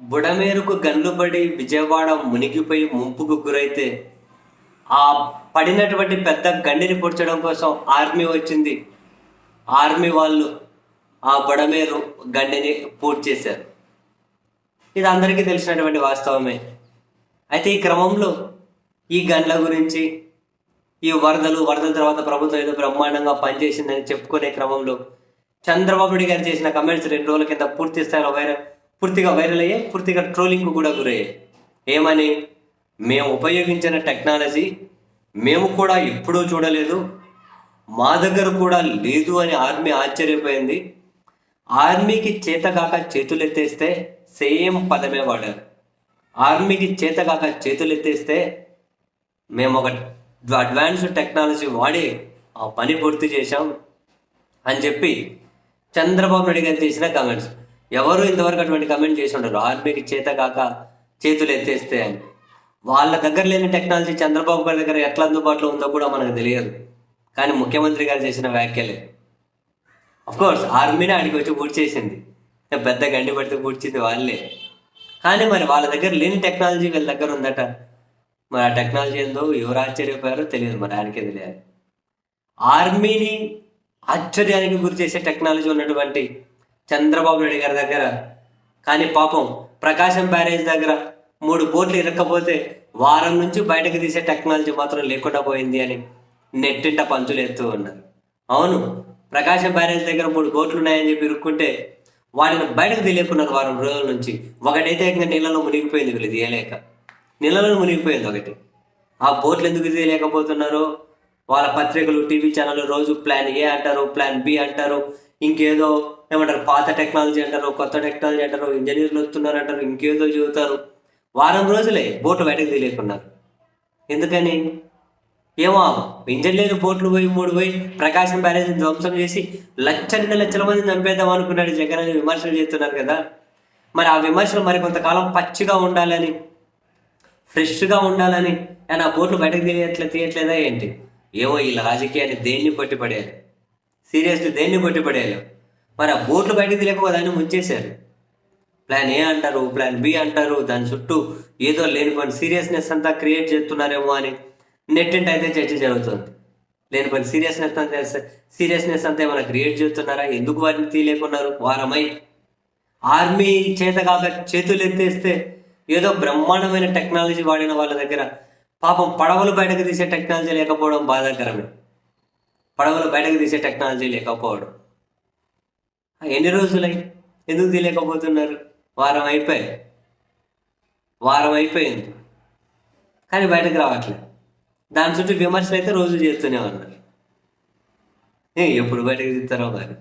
బుడమేరుకు గన్లుబడి విజయవాడ మునిగిపోయి ముంపుకు గురైతే ఆ పడినటువంటి పెద్ద గండిని పుడ్చడం కోసం ఆర్మీ వచ్చింది. ఆర్మీ వాళ్ళు ఆ బుడమేరు గండిని పూర్తి చేశారు. ఇది అందరికీ తెలిసినటువంటి వాస్తవమే. అయితే ఈ క్రమంలో ఈ గన్ల గురించి ఈ వరదలు వరదల తర్వాత ప్రభుత్వం ఏదో బ్రహ్మాండంగా పనిచేసిందని చెప్పుకునే క్రమంలో చంద్రబాబు నాయుడు గారు చేసిన కమెంట్స్ రెండు రోజుల కింద పూర్తి స్థాయిలో వైరల్ పూర్తిగా వైరల్ అయ్యాయి పూర్తిగా ట్రోలింగ్ కూడా గురయ్యాయి ఏమని? మేము ఉపయోగించిన టెక్నాలజీ మేము కూడా ఎప్పుడూ చూడలేదు. మా దగ్గర కూడా లేదు అని ఆర్మీ ఆశ్చర్యపోయింది. ఆర్మీకి చేతకాక చేతులెత్తేస్తే సేమ్ పదమే వాడారు. ఆర్మీకి చేతకాక చేతులెత్తేస్తే మేము ఒక అడ్వాన్స్ టెక్నాలజీ వాడి ఆ పని పూర్తి చేశాం అని చెప్పి చంద్రబాబు నాయుడు గారు చేసిన కామెంట్స్. ఎవరు ఇంతవరకు అటువంటి కమెంట్ చేసి ఉండరు. ఆర్మీకి చేత కాక చేతులు ఎత్తేస్తే అని. వాళ్ళ దగ్గర లేని టెక్నాలజీ చంద్రబాబు గారి దగ్గర ఎట్లా అందుబాటులో ఉందో కూడా మనకు తెలియదు. కానీ ముఖ్యమంత్రి గారు చేసిన వ్యాఖ్యలే. కోర్స్ ఆర్మీనే ఆడికి వచ్చి పూర్తి చేసింది. పెద్ద గండి పడితే పూడ్చింది వాళ్ళే. కానీ మరి వాళ్ళ దగ్గర లేని టెక్నాలజీ వీళ్ళ దగ్గర ఉందట. మరి ఆ టెక్నాలజీ ఏందో ఎవరు ఆశ్చర్యపోయారో తెలియదు. మరి ఆయనకే తెలియాలి. ఆర్మీని ఆశ్చర్యానికి గురి చేసే టెక్నాలజీ ఉన్నటువంటి చంద్రబాబు నాయుడు గారి దగ్గర. కానీ పాపం ప్రకాశం బ్యారేజ్ దగ్గర మూడు బోట్లు ఇరక్కపోతే వారం నుంచి బయటకు తీసే టెక్నాలజీ మాత్రం లేకుండా పోయింది అని నెట్టింట పంచులు ఎత్తూ ఉన్నారు అవును ప్రకాశం బ్యారేజ్ దగ్గర మూడు బోట్లు ఉన్నాయని చెప్పి ఇరుక్కుంటే వాటిని బయటకు తీయకున్నారు వారం రోజుల నుంచి. ఒకటైతే ఇంకా నీళ్ళలో మునిగిపోయింది వీళ్ళు తీయలేక. నీళ్ళలో మునిగిపోయింది ఒకటి. ఆ బోట్లు ఎందుకు తీయలేకపోతున్నారో? వాళ్ళ పత్రికలు టీవీ ఛానల్ రోజు ప్లాన్ ఏ అంటారు ప్లాన్ బి అంటారు ఇంకేదో ఏమంటారు పాత టెక్నాలజీ అంటారు కొత్త టెక్నాలజీ అంటారు ఇంజనీర్లు వస్తున్నారు అంటారు ఇంకేదో చెబుతారు. వారం రోజులే బోట్లు బయటకు తీయలేకున్నారు. ఎందుకని? ఏమో ఇంజనీర్ బోట్లు పోయి మూడు పోయి ప్రకాశం బ్యారేజ్ ధ్వంసం చేసి లక్ష లక్షల మంది చంపేద్దాం అనుకున్నాడు జగన్ అని విమర్శలు చేస్తున్నారు కదా. మరి ఆ విమర్శలు మరి కొంతకాలం పచ్చిగా ఉండాలని ఫ్రెష్గా ఉండాలని ఆయన ఆ బోట్లు బయటకు తీయట్లే తీయట్లేదా ఏంటి? ఏమో ఈ రాజకీయాన్ని దేన్ని కొట్టిపడేయాలి సీరియస్లీ దేన్ని కొట్టిపడేయాలి మరి ఆ బోట్లు బయటకు తీయకపోతే దాన్ని ముంచేశారు. ప్లాన్ ఏ అంటారు ప్లాన్ బి అంటారు దాని చుట్టూ ఏదో లేనిపోయిన సీరియస్నెస్ అంతా క్రియేట్ చేస్తున్నారేమో అని నెట్టింటి అయితే చర్చ జరుగుతుంది. లేనిపోయిన సీరియస్నెస్ అంతా సీరియస్నెస్ అంతా ఏమైనా క్రియేట్ చేస్తున్నారా? ఎందుకు వారిని తీయలేకున్నారు? వారమై. ఆర్మీ చేత కాక చేతులు ఎత్తేస్తే ఏదో బ్రహ్మాండమైన టెక్నాలజీ వాడిన వాళ్ళ దగ్గర పాపం పడవలు బయటకు తీసే టెక్నాలజీ లేకపోవడం బాధాకరమే. పడవలు బయటకు తీసే టెక్నాలజీ లేకపోవడం. ఎన్ని రోజులై? ఎందుకు తీయలేకపోతున్నారు? వారం అయిపోయి వారం అయిపోయింది. కానీ బయటకు రావట్లేదు దాని చుట్టూ విమర్శలు అయితే రోజు చేస్తూనే ఉన్నారు. ఏ, ఎప్పుడు బయటకు తీస్తారో మరి?